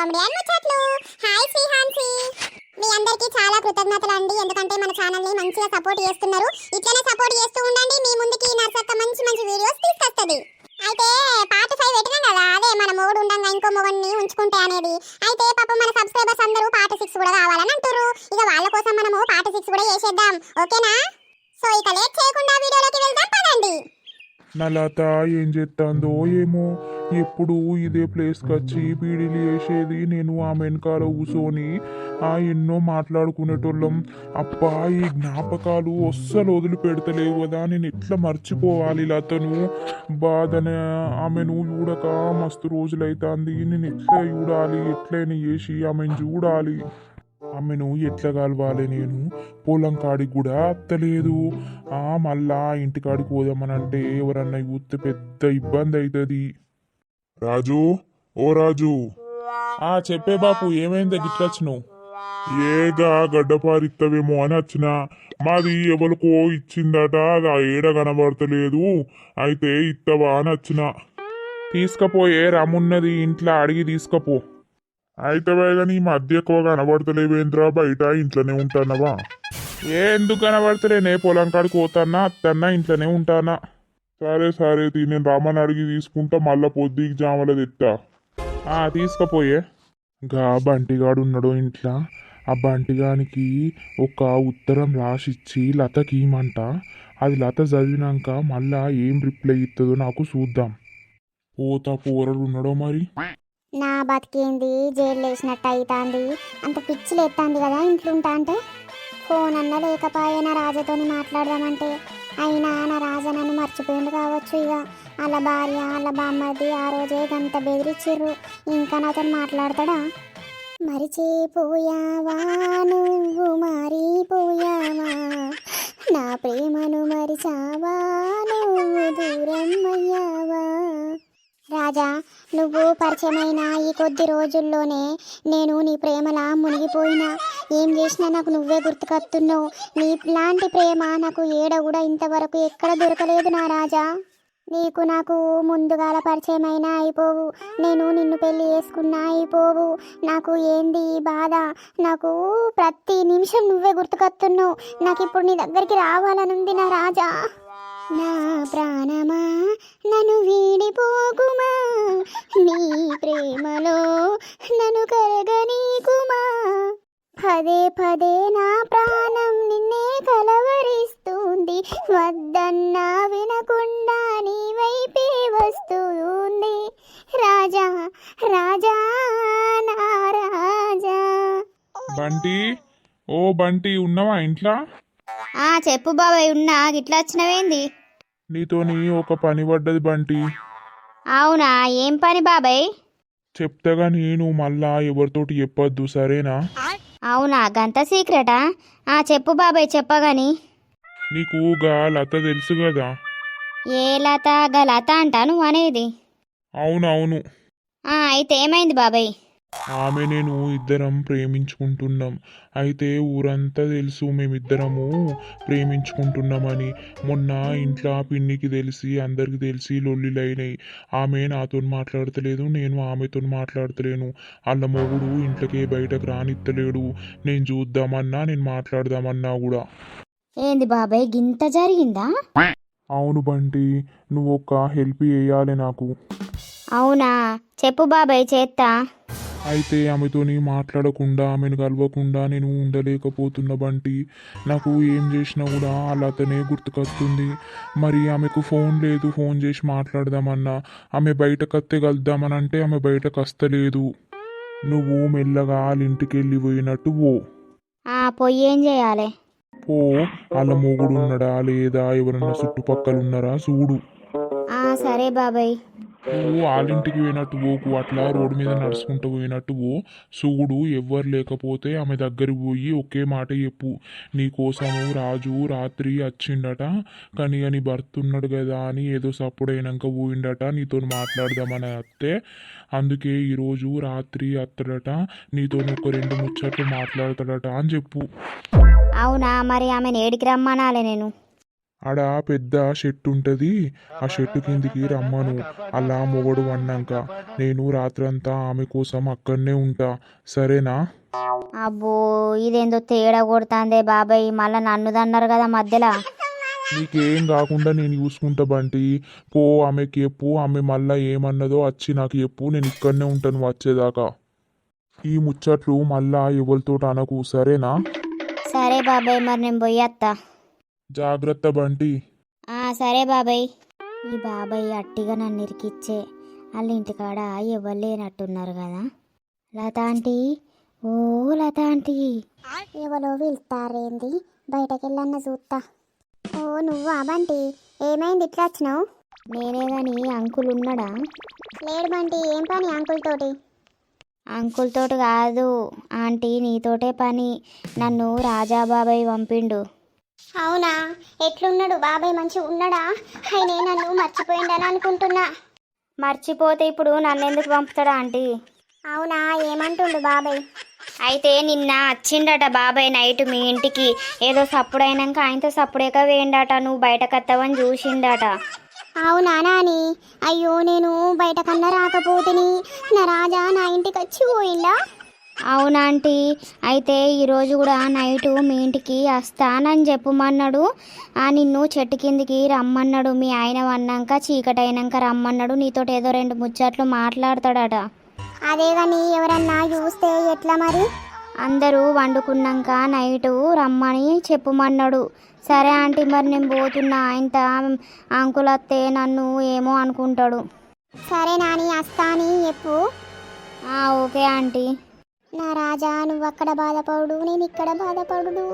Comedy. And ముచ్చట్లు. Hi Sri Hansi మీ అందరికీ చాలా కృతజ్ఞతలు అండి. ఎందుకంటే మన ఛానల్ని మంచిగా సపోర్ట్ చేస్తున్నారు. ఇట్లనే సపోర్ట్ చేస్తూ ఉండండి. మీ ముందుకి నర్సక్క మంచి మంచి వీడియోస్ తీసుకొస్తుంది. అయితే పార్ట్ ఫైవ్ పెట్టినాం కదా. అదే మన మొగుడు ఉండగా ఇంకో మొగుడిని ఉంచుకుంటే అనేది. అయితే పాపం మన సబ్స్క్రైబర్స్ అందరూ పార్ట్ సిక్స్ కూడా కావాలని అంటారు ఇక వాళ్ళ కోసం మనము పార్ట్ సిక్స్ కూడా చేసేద్దాం. ఓకేనా? సో ఇక లేట్ చేయకుండా వీడియోలోకి వెళ్దాం పదండి. నా లత ఏం చేస్తాందో ఏమో. ఎప్పుడు ఇదే ప్లేస్కి వచ్చి బీడీలు వేసేది నేను ఆమె వెనకాల కూర్చొని ఆ ఎన్నో మాట్లాడుకునేటోళ్ళం. అబ్బా ఈ జ్ఞాపకాలు అస్సలు వదిలిపెడతలేవు కదా నేను ఎట్లా మర్చిపోవాలి లతను? బాధన ఆమెను చూడక మస్తు రోజులైతుంది. నేను ఎట్లా చూడాలి? ఎట్లయినా చేసి ఆమెను చూడాలి. ఆమెను ఎట్లా కలవాలి నేను? పొలం కాడికి కూడా అత్తలేదు. ఆ మళ్ళా ఇంటికాడికి పోదామనంటే ఎవరన్నా చూస్తే పెద్ద ఇబ్బంది అవుతుంది రాజు ఓ రాజు. ఆ చెప్పే బాపు ఏమైంది గిట్లొచ్చినావు ఏగా గడ్డపారిత్తవేమో అని వచ్చిన మాది ఎవరికో ఇచ్చిందట అది ఆ ఏడ కనబడతలేదు. అయితే ఇత్తవా అని వచ్చిన తీసుకపోయే రమ్మున్నది ఇంట్లో అడిగి తీసుకపో. అయితే కానీ ఈ మధ్య ఎక్కువ కనబడతలేవేంద్రా బయట ఇంట్లోనే ఉంటానవా? ఏ ఎందుకు కనబడతలేనే పొలం కాడికి పోతానా అత్తన్నా ఇంట్లోనే ఉంటానా? సరే సరే తీ నేను రమ్మని అడిగి తీసుకుంటా మళ్ళా పొద్దుకి జామల తెత్తా. ఆ తీసుకపోయే. గా బంటిగాడు ఉన్నాడు ఇంట్లో. ఆ బంటిగానికి ఒక ఉత్తరం రాసిచ్చి లతకి ఇమంట అది లత చదివినాక మళ్ళా ఏం రిప్లై ఇస్తుందో నాకు చూద్దాం. పోతా పోరడు ఉన్నాడో మరి? నా బతికేంది? జైలు వేసినట్టు అవుతాంది అంత పిచ్చి లేస్తుంది కదా ఇంట్లో ఉంటా అంటే? ఫోన్ అన్న లేకపోయినా రాజాతోని మాట్లాడదామంటే అయినా నా రాజా నన్ను మర్చిపోయింది కావచ్చు ఇక వాళ్ళ భార్య వాళ్ళ బామ్మది ఆ రోజే గంత బెదిరిచ్చిర్రు. ఇంకా నాతో మాట్లాడతాడా? మరిచిపోయావా నువ్వు? మారిపోయావా? నా ప్రేమను మరిచావా నువ్వు? దూరం అయ్యావా రాజా నువ్వు పరిచయమైన ఈ కొద్ది రోజుల్లోనే నేను నీ ప్రేమలా మునిగిపోయినా. ఏం చేసినా నాకు నువ్వే గుర్తుకొస్తున్నావు నీ లాంటి ప్రేమ నాకు ఏడ కూడా ఇంతవరకు ఎక్కడ దొరకలేదు నా రాజా. నీకు నాకు ముందుగాల పరిచయమైన అయిపోవు. నేను నిన్ను పెళ్ళి చేసుకున్నా అయిపోవు. నాకు ఏంది ఈ బాధ? నాకు ప్రతి నిమిషం నువ్వే గుర్తుకొస్తున్నావు నాకు ఇప్పుడు నీ దగ్గరికి రావాలనుంది నా రాజా. నా ప్రాణమా నన్ను వీడిపోకుమా? నీ ప్రేమలో నన్ను కరగనీకుమా పదే పదే నా ప్రాణం నిన్నే కలవరిస్తుంది. వద్దన్నా వినకుండా నీ వైపే వస్తుంది. రాజా రాజా నా రాజా. బంటి ఓ బంటి ఉన్నావా ఇంట్లో? ఆ చెప్పు బాబాయ్ ఉన్నా. గిట్లా వచ్చినవేంది? నీతోని ఒక పని పడ్డది బంటి. అవునా? ఏం పని బాబాయ్? చెప్తాగా నేను మళ్ళా ఎవరితోటి చెప్పొద్దు సరేనా? అవునా? గంత సీక్రెటా? ఆ చెప్పు బాబాయ్ చెప్పగాని. నీకు గా లత తెలుసు కదా ఏ లత? గా లత అంటా నువ్వు అనేది. అవునవును. అయితే ఏమైంది బాబాయ్? ఆమె నేను ఇద్దరం ప్రేమించుకుంటున్నాం. అయితే ఊరంతా తెలుసు మేమిద్దరము ప్రేమించుకుంటున్నామని. మొన్న ఇంట్లో పిన్నికి తెలిసి అందరికి తెలిసి లొల్లిలైనాయి. ఆమె నాతో మాట్లాడతలేదు నేను ఆమెతో మాట్లాడతలేను. వాళ్ళ మొగుడు ఇంట్లోకే బయటకు రానిత్తలేడు. నేను చూద్దామన్నా నేను మాట్లాడదామన్నా కూడా. ఏంది బాబాయ్ గింత జరిగిందా? అవును బంటి నువ్వు ఒక హెల్ప్ చేయాలి నాకు. అవునా? చెప్పు బాబాయ్ చేత్తా. అయితే ఆమెతోని మాట్లాడకుండా ఆమెను కలవకుండా నేను ఉండలేకపోతున్నా బంటి. నాకు ఏం చేసినా కూడా అతనే గుర్తుకొస్తుంది. మరి ఆమెకు ఫోన్ లేదు ఫోన్ చేసి మాట్లాడదామన్నా. ఆమె బయటకు వస్తే కలుద్దామని అంటే ఆమె బయటకు వస్తలేదు. నువ్వు మెల్లగా వాళ్ళ ఇంటికి వెళ్ళి పోయినట్టు పో. ఆ పొయ్యి ఏం చేయాలి? పో. వాళ్ళ మొగుడు ఉన్నాడా లేదా? ఎవరన్నా చుట్టుపక్కల ఉన్నారా చూడు సరే బాబాయ్. నువ్వు వాళ్ళింటికి పోయినట్టు పోకు అట్లా రోడ్డు మీద నడుచుకుంటూ పోయినట్టు పో. సూడు ఎవ్వరు లేకపోతే ఆమె దగ్గరికి పోయి ఒకే మాట చెప్పు. నీ కోసము రాజు రాత్రి వచ్చిండట కానీ అని భర్త ఉన్నాడు కదా అని ఏదో సప్పుడైనాక పోయిండట నీతో మాట్లాడదామని అత్తే. అందుకే ఈరోజు రాత్రి అత్తడట నీతో ఒక రెండు ముచ్చట్లు మాట్లాడతాడట అని చెప్పు. అవునా? మరి ఆమెను ఏడికి రమ్మనాలే నేను. ఆడ పెద్ద షెట్టు ఉంటది ఆ షెట్టు కిందికి రమ్మను. అలా మొగడు అన్నాక నేను రాత్రంతా ఆమె కోసం అక్కడనే ఉంటా. సరేనా? అబ్బో ఇదేందో తేడా కొడుతాందే బాబాయ్. మళ్ళా నన్ను దన్నారు కదా మధ్యలో. నీకేం కాకుండా నేను చూసుకుంటా బంటి. పో ఆమెకి చెప్పు. ఆమె మళ్ళా ఏమన్నదో వచ్చి నాకు చెప్పు. నేను ఇక్కడనే ఉంటాను వచ్చేదాకా. ఈ ముచ్చట్లు మళ్ళా ఎవరితో అనకు. సరేనా? సరే బాబాయ్ మరి నేను పోయేత్తా జాగ్రత్త బంటి. ఆ సరే బాబాయ్. ఈ బాబాయ్ అట్టిగా నన్ను ఇరికిచ్చే. వాళ్ళ ఇంటికాడ ఎవరు లేనట్టున్నారు కదా. లత ఆంటీ. ఓ లత ఆంటీ. ఎవరో వెళ్తారేంది? బయటకెళ్ళన్న చూస్తా ఓ నువ్వా బంటి? ఏమైంది? ఇట్లా వచ్చినావు? నేనే గాని అంకుల్ ఉన్నాడా? లేడు బంటి. ఏం పని అంకుల్ తోటి? అంకుల్ తోటి కాదు. ఆంటీ నీతోటే పని. నన్ను రాజా బాబాయ్ పంపిండు. అవునా? ఎట్లున్నాడు? బాబాయ్ మంచిగా ఉన్నాడా? ఆయనే నన్ను మర్చిపోయిండని అనుకుంటున్నా. మర్చిపోతే ఇప్పుడు నన్ను ఎందుకు పంపుతాడా ఆంటీ? అవునా? ఏమంటుండు బాబాయ్? అయితే నిన్న వచ్చిండట బాబాయ్ నైట్ మీ ఇంటికి. ఏదో సప్పుడైనాక ఆయనతో సప్పుడేక వేయండట. నువ్వు బయటకత్తవని చూసిండట. అవునా నాని? అయ్యో నేను బయటకన్నా రాకపోతిని. నా రాజా నా ఇంటికి వచ్చి పోయిందా అవునాంటీ అయితే ఈరోజు కూడా నైట్ మీ ఇంటికి వస్తానని చెప్పమన్నాడు. ఆ నిన్ను చెట్టు కిందికి రమ్మన్నాడు. మీ ఆయన అన్నాక చీకటి అయినాక రమ్మన్నాడు. నీతో ఏదో రెండు ముచ్చట్లు మాట్లాడతాడట. అదే గాని ఎవరన్నా చూస్తే ఎట్లా మరి? అందరూ వండుకున్నాక నైటు రమ్మని చెప్పమన్నాడు. సరే ఆంటీ మరి నేను పోతున్నా. ఇంత అంకుల్ అత్తే నన్ను ఏమో అనుకుంటాడు. సరే నాని వస్తాని చెప్పు. ఆ, ఓకే ఆంటీ. నా రాజా నువ్వు అక్కడ బాధపడు నేను ఇక్కడ బాధపడు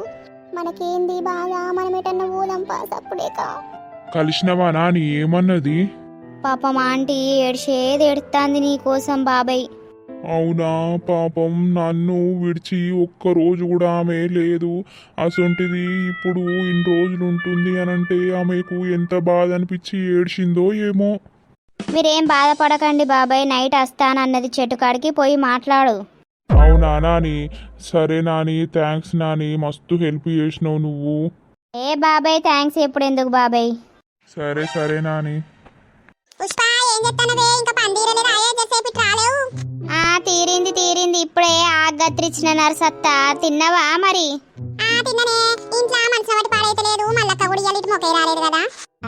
మనకేంది బాధ? మనం ఎటన్నా పోదాం పాస్ అప్పుడేక. కలిసినవా నాని? ఏమన్నది? పాపం ఆంటీ ఏడ్చేది ఏడుస్తుంది నీ కోసం బాబాయ్. అవునా? పాపం నన్ను విడిచి ఒక్క రోజు కూడా ఆమె లేదు. అసొంటిది ఇప్పుడు ఇన్ని రోజులు ఉంటుంది అని అంటే ఆమెకు ఎంత బాధ అనిపించి ఏడ్చిందో ఏమో. మీరేం బాధపడకండి బాబాయ్ నైట్ వస్తానన్నది చెట్టు కాడికి పోయి మాట్లాడు. అవునా నాని? సరే నాని థ్యాంక్స్ నాని. మస్తు హెల్ప్ చేసినావు నువ్వు. ఏ బాబాయ్ థ్యాంక్స్ ఎప్పుడు ఎందుకు బాబాయ్? సరే సరే నాని. పుష్ప ఏం చెప్తానవే ఇంకా పందిరలేదు రాలేవు. ఆ తీరింది తీరింది. ఇప్పుడే ఆగత్రిచ్చిన నరసత్తా. తిన్నవా మరి? ఆ తిన్ననే. ఇంట్లో మనసు ఒకటి పాడైతలేదు. మళ్ళక్క కూడా ఇయ్యాలి ఇటు మొకే రాలేదు కదా.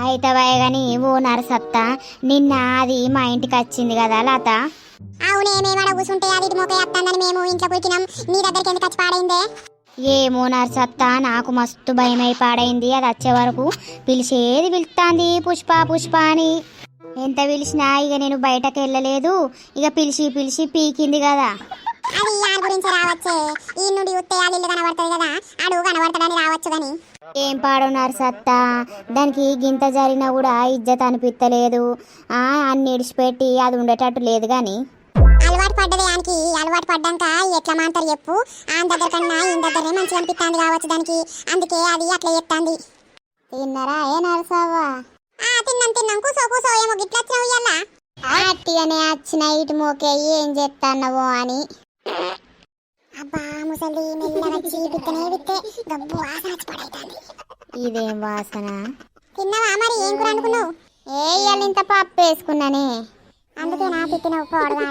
అయితవాయ గాని ఓ నరసత్తా. నిన్న అది మా ఇంటికి వచ్చింది కదా లత. అవునే మేము ఆడ కూర్చుంటే అది ఇటు మొకే మేము ఇంట్లో పుట్టినాం నీ దగ్గరికి ఎందుకు వచ్చి పాడైందే? ఏమో నర్సత్తా నాకు మస్తు భయమై పాడైంది. అది వచ్చే వరకు పిలిచేది పిలుస్తాంది పుష్ప పుష్ప అని. ఎంత పిలిచినా ఇక నేను బయటకు వెళ్ళలేదు. ఇక పిలిచి పిలిచి పీకింది కదా. అది యాన్ గురించి రావచ్చే. ఈ నుండి ఉత్తే ఆ ఇల్లు కనబడుతుంది కదా అడుగు కనబడతాడని రావచ్చు గాని. ఏం పాడున్నారు సత్తా? దానికి గింత జరిగినా కూడా ఇజ్జత్ అనిపిస్తలేదు ఆ, అన్ని ఇడిచిపెట్టి అది ఉండేటట్టు లేదు కానీ అలవాటు పడ్డది దానికి అలవాటు పడ్డాక ఎట్లా మాంటారు చెప్పు. ఆ దగ్గర కన్నా ఈ దగ్గరనే మంచిగా అనిపిస్తుంది కావచ్చు దానికి. అందుకే అది అట్లా చెప్తాంది. తిన్నారా ఏ నరసవ్వా? ఆ తిన్నాం తిన్నాం. కూసో కూసో ఏమో గిట్ల వచ్చినావు ఇయ్యాల అట్టిగానే వచ్చిన ఇటు మోకే ఏం చేస్తాన్నవో అని. అబ్బా ముసలి మెల్లగా వచ్చి విత్తనే విత్తే గబ్బు వాసన వచ్చి పడైతాంది. ఇదేం వాసన? తిన్నావా మరి? ఏం కూర అనుకున్నావు? ఏ ఇవాళ ఇంత పప్పు వేసుకున్నానే? అందుకే నా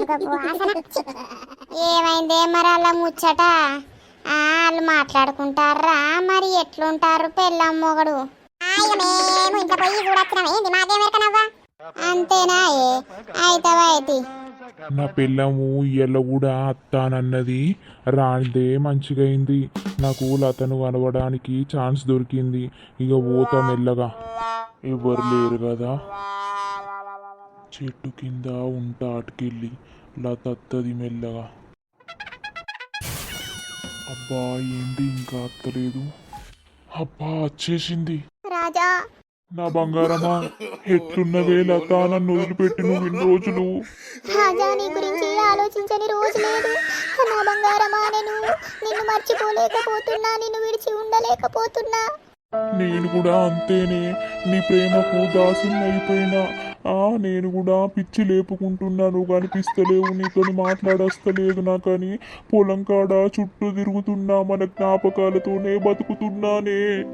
గబ్బు వాసన. ఏమైందే మరి అలా ముచ్చట? ఆ, వాళ్ళు మాట్లాడుకుంటారా మరి? ఎట్లుంటారు పెళ్ళం మొగడు? మేము పోయి మాకేమెరకనవ్వా అంతేనా ఏ? అయితవైతి నా పిల్లము ఇయ్యలో కూడా అత్తానన్నది. రానిదే మంచిగైంది. నాకు లతను కనబడానికి ఛాన్స్ దొరికింది. ఇక పోతా మెల్లగా. ఎవరు లేరు కదా. చెట్టు కింద ఉంటా అటుకెళ్ళి. లత అత్తది మెల్లగా. అబ్బా ఏంటి ఇంకా అత్తలేదు? అబ్బా వచ్చేసింది. రాజా నా బంగారమా? ఎట్లున్నవే లత నన్ను వదిలిపెట్టి నువ్వు ఇన్ని రోజులు? రాజా నీ గురించి ఆలోచించని రోజు లేదు. నా బంగారమా నేను? నిన్ను మర్చిపోలేకపోతున్నా నిన్ను విడిచి ఉండలేకపోతున్నా. నేను కూడా అంతేనే. నీ ప్రేమకు దాసుని అయిపోయినా. ఆ నేను కూడా పిచ్చి లేపుకుంటున్నాను. కనిపిస్తలేవు. నీతో మాట్లాడస్తలేదు నాకని పొలం కాడ చుట్టూ తిరుగుతున్నా. మన జ్ఞాపకాలతోనే బతుకుతున్నానే.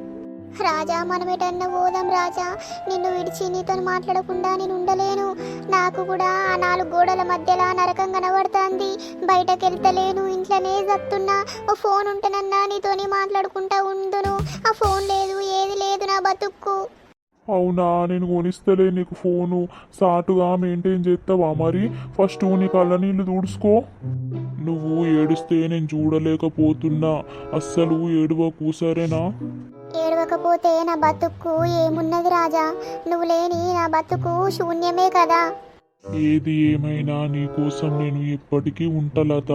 రాజా మనం ఎటన్నా పోదాం రాజా. నిన్ను విడిచి నీతో మాట్లాడకుండా నేను ఉండలేను. నాకు కూడా ఆ నాలుగు గోడల మధ్యలో నరకం కనబడుతుంది. బయటకు వెళ్తలేను ఇంట్లోనే చస్తున్నా ఓ ఫోన్ ఉంటేనన్నా నీతోని మాట్లాడుకుంటా ఉండును. ఆ ఫోన్ లేదు ఏది లేదు నా బతుక్కు. అవునా నేను కొనిస్తలే నీకు ఫోను. సాటుగా మెయింటైన్ చేస్తావా మరి? ఫస్ట్ నీ కళ్ళ నీళ్ళు తుడుచుకో. నువ్వు ఏడుస్తే నేను చూడలేకపోతున్నా. అస్సలు ఏడువకు సరేనా? ఏడవకపోతే నా బతుక్కు ఏమున్నది రాజా? నువ్వు లేని నా బతుకు శూన్యమే కదా. ఏది ఏమైనా నీ కోసం నేను ఎప్పటికీ ఉంటలత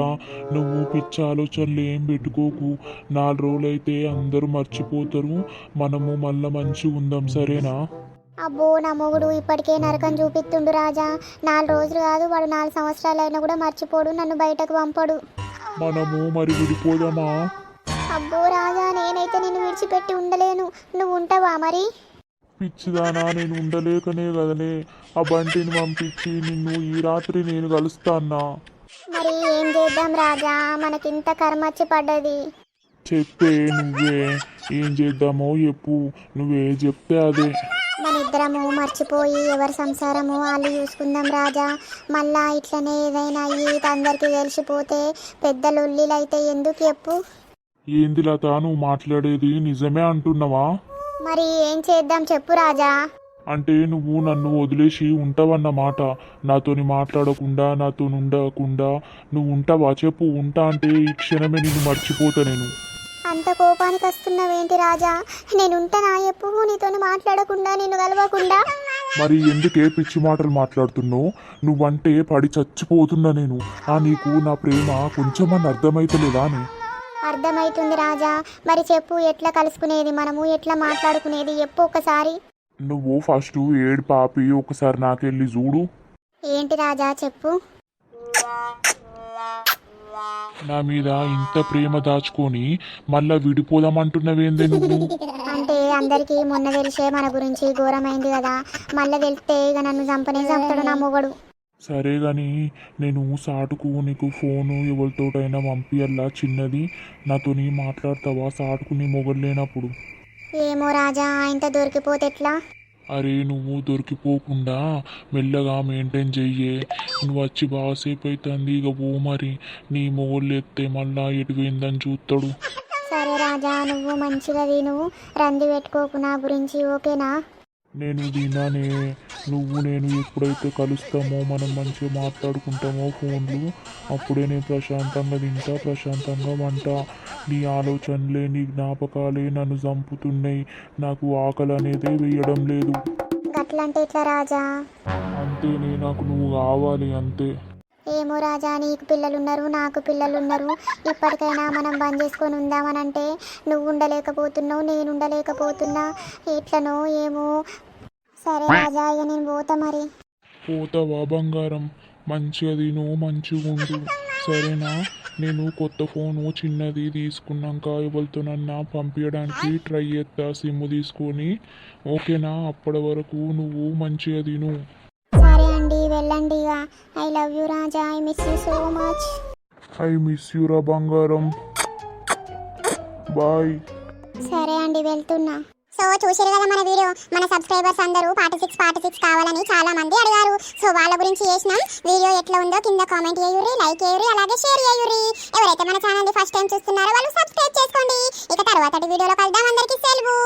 నువ్వు పిచ్చి ఆలోచనలు ఏం పెట్టుకోకు. నాలుగు రోజులైతే అందరూ మర్చిపోతారు. మనము మళ్ళా మంచిగా ఉందాం సరేనా? అబ్బో నా మొగుడు ఇప్పటికే నరకం చూపిస్తుండు రాజా. నాలుగు రోజులు కాదు వాడు నాలుగు సంవత్సరాలు అయినా కూడా మర్చిపోడు నన్ను బయటకు పంపడు. మనము మరి విడిపోదామా? అబ్బో రాజా నేనైతే నిన్ను విడిచిపెట్టి ఉండలేను. నువ్వు ఉంటావా మరి? పిచ్చిదానా నేను ఉండలేకనే కదనే. ఆ బంటిని పంపించి నిన్ను ఈ రాత్రి నేను కలుస్తాన్నా. మరి ఏం చేద్దాం రాజా? మనకింత కర్మ వచ్చి పడ్డది. చెప్పే నువ్వే. ఏం చేద్దామో చెప్పు. నువ్వే చెప్తే అదే. మన ఇద్దరము మర్చిపోయి ఎవరి సంసారము వాళ్ళు చూసుకుందాం రాజా. మళ్ళా ఇట్లనే ఏదైనా అయ్యి అందరికి తెలిసిపోతే పెద్ద లొల్లిలు అయితే ఎందుకు చెప్పు? ఏంది లత నువ్వు మాట్లాడేది నిజమే అంటున్నావా? మరి ఏం చేద్దాం చెప్పు రాజా. అంటే నువ్వు నన్ను వదిలేసి ఉంటావన్నమాట. నాతోని మాట్లాడకుండా నాతో ఉండకుండా నువ్వు ఉంటావా? చెప్పు ఉంటా అంటే ఈ క్షణమే నిన్ను మర్చిపోతా నేను. అంత కోపానికి వస్తున్నావేంటి రాజా? నేను ఉంటానా? చెప్పు నీతో మాట్లాడకుండా నిన్ను కలవకుండా. మరి ఎందుకే పిచ్చి మాటలు మాట్లాడుతున్నావు? నువ్వంటే పడి చచ్చిపోతున్నా నేను. ఆ నీకు నా ప్రేమ కొంచెమని అర్థమైతలేదా అని? అర్థమైతుంది రాజా. మరి చెప్పు ఎట్లా కలుసుకునేది మనము? ఎట్లా మాట్లాడుకునేది? చెప్పు ఒకసారి. నువ్వు ఫస్ట్ ఏడు పాపి ఒకసారి నాకెళ్ళి చూడు. ఏంటి రాజా చెప్పు. నా మీద ఇంత ప్రేమ దాచుకొని మళ్ళా విడిపోదామంటున్నావేందే నువ్వు? అంటే అందరికీ మొన్న తెలిసే మన గురించి ఘోరమైంది కదా. మళ్ళీ తెలిస్తే ఇక నన్ను చంపనే చంపుతాడు నా మొగడు. సరే గాని నేను సాటుకు నీకు ఫోను ఎవరితోటైనా పంపియల్లా చిన్నది? నాతోని మాట్లాడతావా? సాటుకు నీ మొగలు లేనప్పుడు. ఏమో రాజా ఆయనతో దొరికిపోతే ఎట్లా? అరే నువ్వు దొరికిపోకుండా మెల్లగా మెయింటైన్ చెయ్యే. నువ్వు వచ్చి బాగాసేపు అవుతుంది ఇక పో మరి. నీ మొగళ్ళు ఎత్తే మళ్ళా ఎటు పోయిందని చూస్తాడు సరే రాజా నువ్వు మంచిగా తిను. రంది పెట్టుకోకు నా గురించి ఓకేనా? నేను విన్నానే నువ్వు నేను ఎప్పుడైతే కలుస్తామో మనం మంచిగా మాట్లాడుకుంటామో ఫోన్లు అప్పుడే నేను ప్రశాంతంగా తింటా ప్రశాంతంగా వంట. నీ ఆలోచనలే నీ జ్ఞాపకాలే నన్ను చంపుతున్నాయి. నాకు ఆకలి అనేదే వేయడం లేదు. గట్లంటే ఎట్లా రాజా? అంతేనే నాకు నువ్వు కావాలి అంతే. ఏమో రాజా నీకు పిల్లలున్నారు నాకు పిల్లలున్నారు. ఇప్పటికైనా మనం బంద్ చేసుకొని ఉందామనంటే నువ్వు ఉండలేకపోతున్నావు నేను ఉండలేకపోతున్నా. ఎట్లనో ఏమో సరే రాజా ఇక నేను పోతా మరి. పోతావా బంగారం? మంచిగా తిను మంచిగా ఉండు. సరేనా? నేను కొత్త ఫోను చిన్నది తీసుకున్నాక ఎవరితోనన్నా పంపించడానికి ట్రై చేస్తా సిమ్ తీసుకొని. ఓకేనా? అప్పటి వరకు నువ్వు మంచిగా తిను. సరే అండి వెళ్ళండి ఇక. I love you Raja I miss you so much. I miss యూరా బంగారం. బాయ్. సరే అండి వెళ్తున్నా. సో చూసారు కదా మన వీడియో. మన సబ్స్క్రైబర్స్ అందరూ పార్టీ సిక్స్ పార్టీ సిక్స్ కావాలని చాలా మంది అడిగారు. సో వాళ్ళ గురించి చేసినాం. వీడియో ఎట్లా ఉందో కింద కామెంట్ చేయుర్రి లైక్ చేయుర్రి అలాగే షేర్ చేయుర్రి. ఎవరైతే మన ఛానల్ ఫస్ట్ టైం చూస్తున్నారో వాళ్ళు సబ్స్క్రైబ్ చేసుకోండి. ఇక తర్వాతటి వీడియోలో కలుద్దాం. అందరికీ సెలవు.